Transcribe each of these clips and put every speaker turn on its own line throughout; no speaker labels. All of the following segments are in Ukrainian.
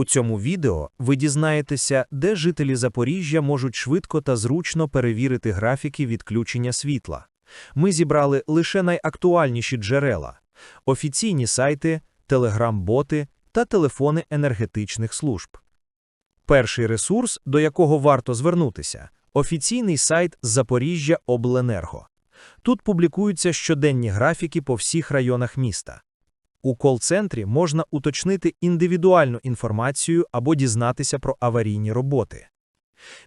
У цьому відео ви дізнаєтеся, де жителі Запоріжжя можуть швидко та зручно перевірити графіки відключення світла. Ми зібрали лише найактуальніші джерела: офіційні сайти, телеграм-боти та телефони енергетичних служб. Перший ресурс, до якого варто звернутися офіційний сайт Запоріжжя Обленерго. Тут публікуються щоденні графіки по всіх районах міста. У кол-центрі можна уточнити індивідуальну інформацію або дізнатися про аварійні роботи.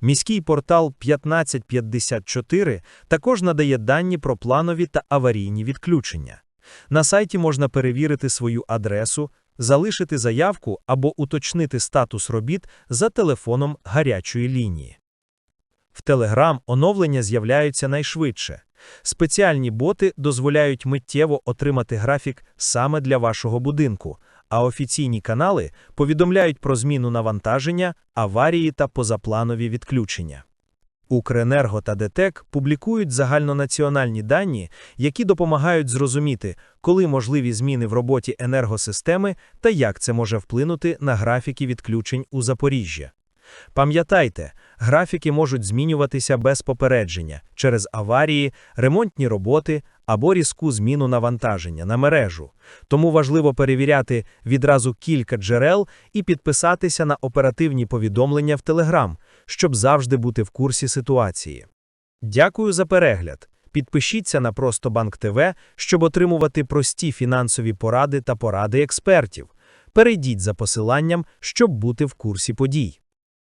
Міський портал 1554 також надає дані про планові та аварійні відключення. На сайті можна перевірити свою адресу, залишити заявку або уточнити статус робіт за телефоном гарячої лінії. В Telegram оновлення з'являються найшвидше. Спеціальні боти дозволяють миттєво отримати графік саме для вашого будинку, а офіційні канали повідомляють про зміну навантаження, аварії та позапланові відключення. Укренерго та ДТЕК публікують загальнонаціональні дані, які допомагають зрозуміти, коли можливі зміни в роботі енергосистеми та як це може вплинути на графіки відключень у Запоріжжя. Пам'ятайте, графіки можуть змінюватися без попередження через аварії, ремонтні роботи або різку зміну навантаження на мережу. Тому важливо перевіряти відразу кілька джерел і підписатися на оперативні повідомлення в Telegram, щоб завжди бути в курсі ситуації. Дякую за перегляд. Підпишіться на Просто Банк ТВ, щоб отримувати прості фінансові поради та поради експертів. Перейдіть за посиланням, щоб бути в курсі подій.